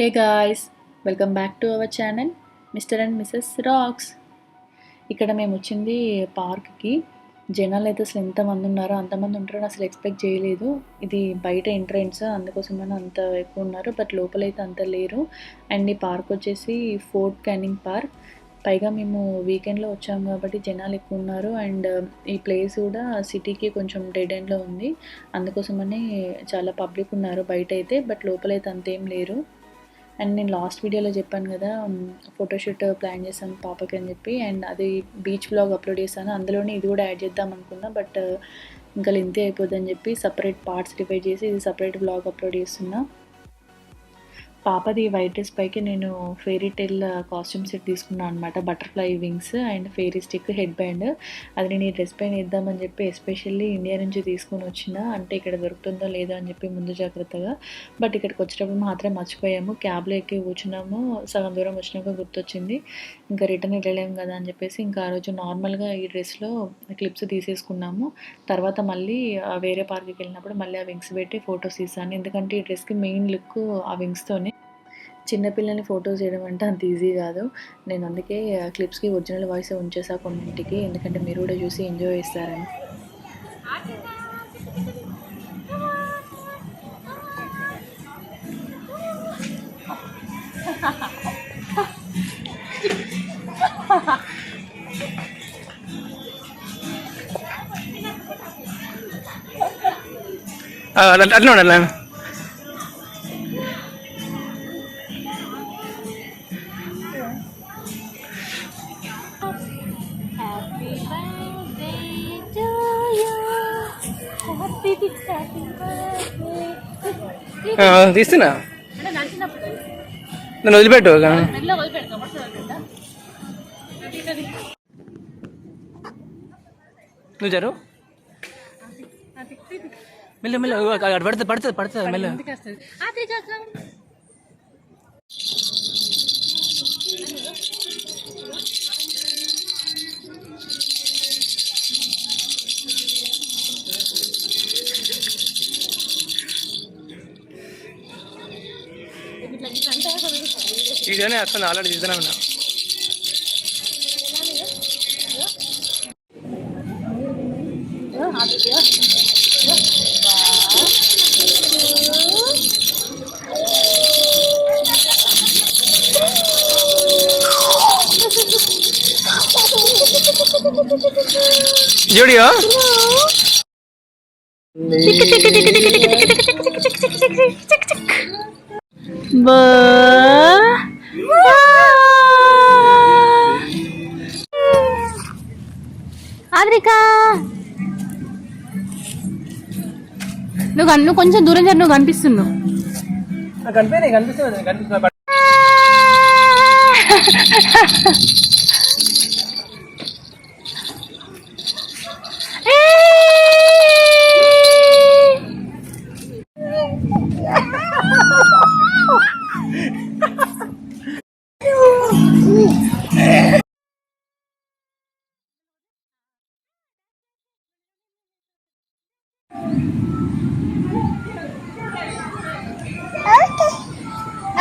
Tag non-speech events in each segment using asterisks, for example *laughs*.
Hey guys welcome back to our channel Mr and Mrs Rocks ఇక్కడ మేము వచ్చింది పార్క్కి జనాలు అయితే అసలు ఎంతమంది ఉన్నారో అంతమంది ఉంటారో అసలు ఎక్స్పెక్ట్ చేయలేదు. ఇది బయట ఎంట్రన్స్ అందుకోసమని అంత ఎక్కువ ఉన్నారు బట్ లోపలైతే అంత లేరు. అండ్ ఈ పార్క్ వచ్చేసి ఫోర్ట్ క్యానింగ్ పార్క్ పైగా మేము వీకెండ్లో వచ్చాము కాబట్టి జనాలు ఎక్కువ ఉన్నారు. అండ్ ఈ ప్లేస్ కూడా సిటీకి కొంచెం డెడ్ ఎండ్లో ఉంది. అందుకోసమని చాలా పబ్లిక్ ఉన్నారు బయట అయితే బట్ లోపలైతే అంతేం లేరు. అండ్ నేను లాస్ట్ వీడియోలో చెప్పాను కదా ఫోటోషూట్ ప్లాన్ చేశాను పాపకి అని చెప్పి అండ్ అది బీచ్ బ్లాగ్ అప్లోడ్ చేశాను. అందులోనే ఇది కూడా యాడ్ చేద్దాం అనుకున్నా బట్ ఇంకా ఇంతే అయిపోద్దని చెప్పి సపరేట్ పార్ట్స్ డివైడ్ చేసి ఇది సపరేట్ బ్లాగ్ అప్లోడ్ చేస్తున్నా. పాపది వైట్ డ్రెస్ పైకి నేను ఫెయిరీ టెల్ కాస్ట్యూమ్ సెట్ తీసుకున్నాను అనమాట butterfly wings and fairy stick headband అది నేను ఈ డ్రెస్ పైన ఇద్దామని చెప్పి ఎస్పెషల్లీ ఇండియా నుంచి తీసుకొని వచ్చిన. అంటే ఇక్కడ దొరుకుతుందో లేదో అని చెప్పి ముందు జాగ్రత్తగా. బట్ ఇక్కడికి వచ్చేటప్పుడు మాత్రం మర్చిపోయాము. క్యాబ్లో ఎక్కి కూర్చున్నాము. సగం దూరం వచ్చినాక గుర్తొచ్చింది. ఇంకా రిటర్న్ వెళ్ళలేము కదా అని చెప్పేసి ఇంకా ఆ రోజు నార్మల్గా ఈ డ్రెస్లో క్లిప్స్ తీసేసుకున్నాము. తర్వాత మళ్ళీ uh, వేరే పార్క్కి వెళ్ళినప్పుడు మళ్ళీ ఆ వింగ్స్ పెట్టి ఫొటోస్ తీసాను. ఎందుకంటే ఈ డ్రెస్కి మెయిన్ లుక్ ఆ వింగ్స్తోనే చిన్నపిల్లల్ని ఫొటోస్ చేయడం అంటే అంత ఈజీ కాదు. నేను అందుకే క్లిప్స్కి ఒరిజినల్ వాయిస్ ఉంచేసా కొన్నింటికి. ఎందుకంటే మీరు కూడా చూసి ఎంజాయ్ చేస్తారని. అట్లా ఉండాలి తీస్తున్నా? నన్ను వదిలిపెట్టు నువ్వు జరు. మెల్ల మెల్ల అక్కడ పడుతుంది పడుతుంది పడుతుంది మెల్ల. ಸೀಸನ್ ಅಥವಾ ನಾಲ್ಕು ಸೀಸನ್ ಅವನ ಜೋಡಿಯೋ ಚಿಕ್ಕ ಚಿಕ್ಕ ಚಿಕ್ಕ ಚಿಕ್ಕ ಚಿಕ್ಕ ಚಿಕ್ಕ ಚಿಕ್ಕ ಚಿಕ್ಕ ಚಿಕ್ಕ ಚಿಕ್ಕ ಚಿಕ್ಕ ಚಿಕ್ಕ ఆద్రిక నువ్వు నువ్వు కొంచెం దూరం జరి నువ్వు కనిపిస్తున్నావు. కనిపిస్తుంది *laughs*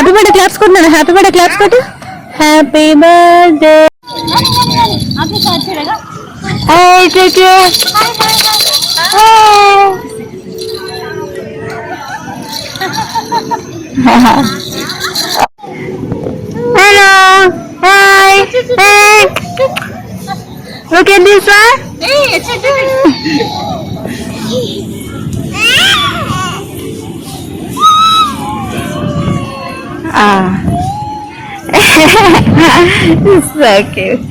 happy birthday claps కొట్టినాను happy birthday claps కొట్టు happy birthday hello hi hi Look at this Ah. so cute.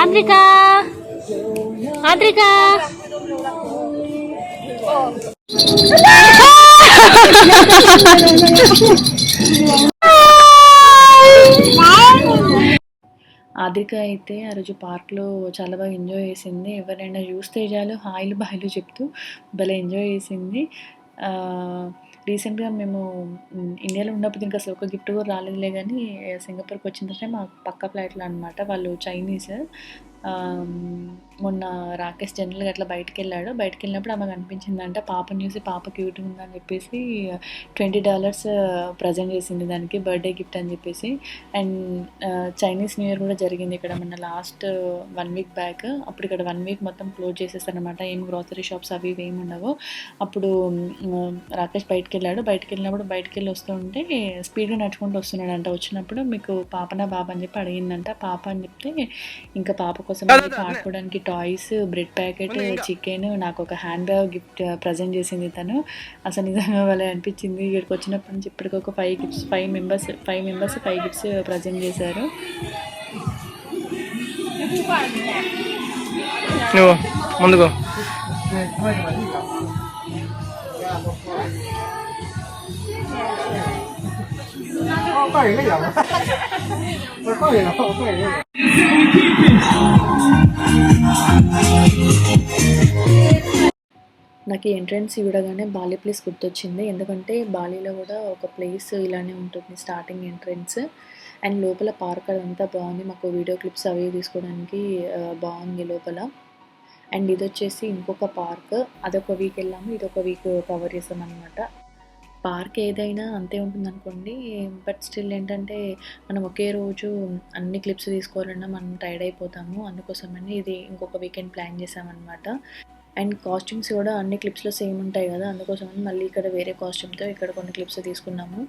Adrika Adrika Adrika అయితే ఆ రోజు పార్క్లో చాలా బాగా ఎంజాయ్ చేసింది. ఎవరైనా చూస్తే చాలు హాయిలు బాయిలు చెప్తూ భలే ఎంజాయ్ చేసింది. రీసెంట్గా మేము ఇండియాలో ఉన్నప్పుడు ఇంకా అసలు ఒక గిఫ్ట్ కూడా రాలేదులే కానీ సింగపూర్కి వచ్చిన తర్వాత మా పక్క ఫ్లాట్లో అనమాట వాళ్ళు చైనీస్. మొన్న రాకేష్ జనరల్గా అట్లా బయటకు వెళ్ళాడు బయటకు వెళ్ళినప్పుడు ఆమెకు అనిపించిందంట పాపని చూసి పాప క్యూట్ ఉందని చెప్పేసి ట్వంటీ డాలర్స్ ప్రజెంట్ చేసింది దానికి బర్త్డే గిఫ్ట్ అని చెప్పేసి. అండ్ చైనీస్ న్యూ ఇయర్ కూడా జరిగింది ఇక్కడ మన లాస్ట్ వన్ వీక్ బ్యాక్. అప్పుడు ఇక్కడ వన్ వీక్ మొత్తం క్లోజ్ చేసేస్తారనమాట ఏం గ్రోసరీ షాప్స్ అవి ఇవి ఏమి ఉండవు. అప్పుడు రాకేష్ బయటకు వెళ్ళాడు బయటికి వెళ్ళినప్పుడు బయటకు వెళ్ళి వస్తూ ఉంటే స్పీడ్గా నడుచుకుంటూ వస్తున్నాడంట. వచ్చినప్పుడు మీకు పాపనా బాబా అని చెప్పి అడిగిందంట. పాప అని చెప్తే ఇంకా పాప కోసం ఆడుకోవడానికి టాయ్స్ బ్రెడ్ ప్యాకెట్ చికెన్ నాకు ఒక హ్యాండ్ బ్యాగ్ గిఫ్ట్ ప్రజెంట్ చేసింది తను. అసలు నిజంగా వాళ్ళే అనిపించింది. ఇక్కడికి వచ్చినప్పటి నుంచి ఇప్పటికి ఒక five gifts five members five members five gifts present చేశారు. ముందుకో. నాకు ఎంట్రన్స్ ఇవ్వడగానే బాలి ప్లేస్ గుర్తొచ్చింది. ఎందుకంటే బాలీలో కూడా ఒక ప్లేస్ ఇలానే ఉంటుంది స్టార్టింగ్ ఎంట్రన్స్ అండ్ లోపల పార్క్ అదంతా బాగుంది. మాకు వీడియో క్లిప్స్ అవి తీసుకోవడానికి బాగుంది లోపల. అండ్ ఇది వచ్చేసి ఇంకొక పార్క్ అదొక వీక్ వెళ్ళాము. ఇదొక వీక్ కవర్ చేసాం అనమాట పార్క్ ఏదైనా అంతే ఉంటుంది అనుకోండి బట్ స్టిల్ ఏంటంటే మనం ఒకే రోజు అన్ని క్లిప్స్ తీసుకోవాలన్నా మనం టైర్డ్ అయిపోతాము. అందుకోసమని ఇది ఇంకొక వీకెండ్ ప్లాన్ చేసామన్నమాట అండ్ కాస్ట్యూమ్స్ కూడా అన్ని క్లిప్స్లో సేమ్ ఉంటాయి కదా. అందుకోసమని మళ్ళీ ఇక్కడ వేరే కాస్ట్యూమ్తో ఇక్కడ కొన్ని క్లిప్స్ తీసుకున్నాము.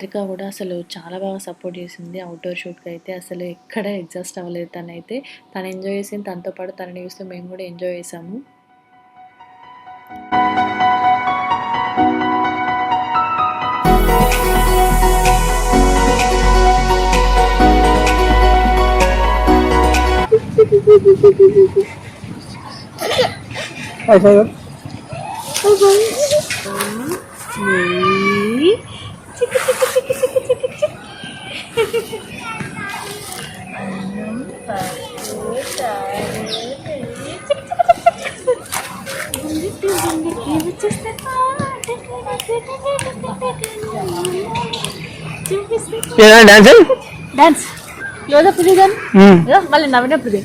ఆద్రిక కూడా అసలు చాలా బాగా సపోర్ట్ చేసింది అవుట్డోర్ షూట్కి అయితే. అసలు ఎక్కడ ఎగ్జాస్ట్ అవ్వలేదు తనైతే. తను ఎంజాయ్ చేసింది తనతో పాటు తనని చూస్తూ మేము కూడా ఎంజాయ్ చేసాము. డాన్స్ డాన్స్ యోధప్పుడు కానీ మళ్ళీ నవ్వినప్పుడు.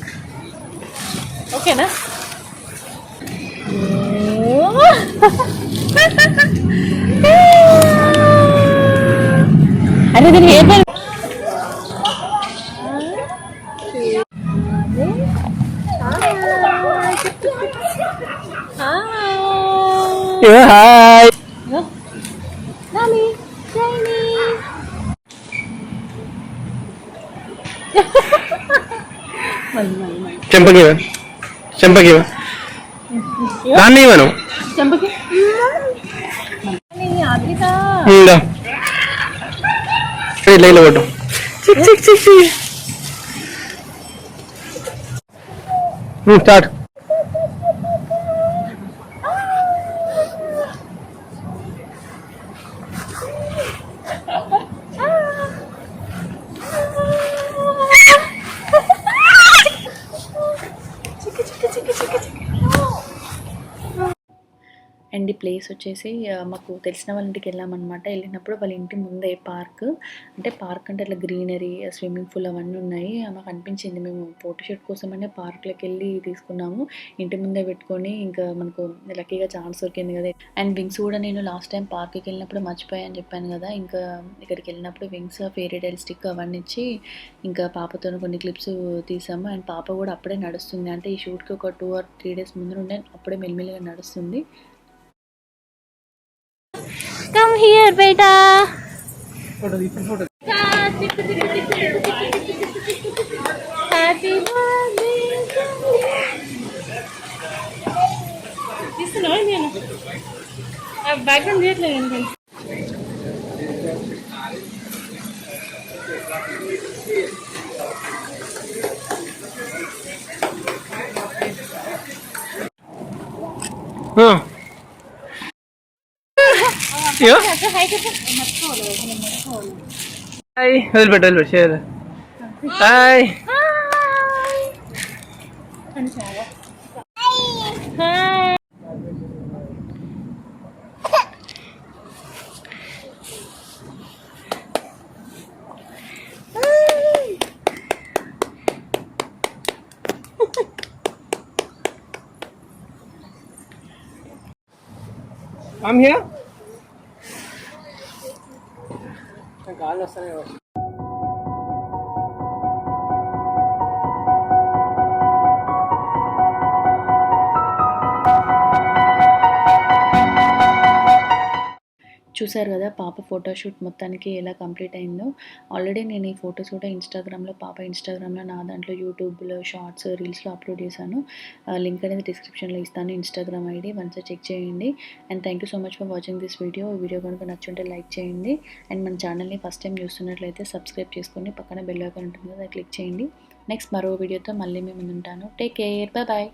ఓకేనా? *laughs* అరే దీని ఏ పేరు? Hi Nami, shiny. చెంపకివా చెంపకివా దాన్ని ఇవ్వను చెంపకి ఆద్రిక ఉందా ఇట్లా ఇట్లా కొట్టు చిక్ చిక్ చిక్ చిక్ స్టార్ట్ అండ్ ఈ ప్లేస్ వచ్చేసి మాకు తెలిసిన వాళ్ళ ఇంటికి వెళ్ళామన్నమాట. వెళ్ళినప్పుడు వాళ్ళ ఇంటి ముందే పార్క్. అంటే పార్క్ అంటే అట్లా గ్రీనరీ స్విమ్మింగ్ పూల్ అవన్నీ ఉన్నాయి. మాకు అనిపించింది మేము ఫోటోషూట్ కోసమనే పార్క్లోకి వెళ్ళి తీసుకున్నాము. ఇంటి ముందే పెట్టుకొని ఇంకా మనకు లక్కీగా ఛాన్స్ దొరికింది కదా. అండ్ వింగ్స్ కూడా నేను లాస్ట్ టైం పార్క్కి వెళ్ళినప్పుడు మర్చిపోయాను చెప్పాను కదా. ఇంకా ఇక్కడికి వెళ్ళినప్పుడు వింగ్స్ ఫేరీ టైల్ స్టిక్ అవన్నీ ఇచ్చి ఇంకా పాపతో కొన్ని క్లిప్స్ తీసాము. అండ్ పాప కూడా అప్పుడే నడుస్తుంది. అంటే ఈ షూట్కి ఒక టూ ఆర్ త్రీ డేస్ ముందు ఉండే అప్పుడే మెల్లిమెల్లిగా నడుస్తుంది. కమ్ హియర్ బేటా ఫోటో ఇప్పుడు ఫోటో హ్యాపీ బర్త్డే తీస్తున్నావా నేను బ్యాక్గ్రౌండ్ చేయట్లేదు ఏంటంటే അയ്യോ ഹായ് വെൽപെട്ട് വെൽപെട്ട് ശരി hi I'm here. Nagkaalas na yun. చూసారు కదా పాప ఫోటోషూట్ మొత్తానికి ఎలా కంప్లీట్ అయిందో. ఆల్రెడీ నేను ఈ ఫొటోస్ కూడా ఇన్స్టాగ్రామ్లో పాప ఇన్స్టాగ్రామ్లో నా దాంట్లో యూట్యూబ్లో షార్ట్స్ రీల్స్లో అప్లోడ్ చేశాను. లింక్ అనేది డిస్క్రిప్షన్లో ఇస్తాను ఇన్స్టాగ్రామ్ ఐడి వన్స్ చెక్ చేయండి. And thank you so much for watching this video ఈ వీడియో కనుక నచ్చుంటే లైక్ చేయండి. అండ్ మన ఛానల్ని ఫస్ట్ టైం చూస్తున్నట్లయితే సబ్స్క్రైబ్ చేసుకొని పక్కన బెల్ ఐకాన్ ఉంటుంది కదా క్లిక్ చేయండి. నెక్స్ట్ మరో వీడియోతో మళ్ళీ మేము ఉంటాను టేక్ కేర్ బాయ్ బాయ్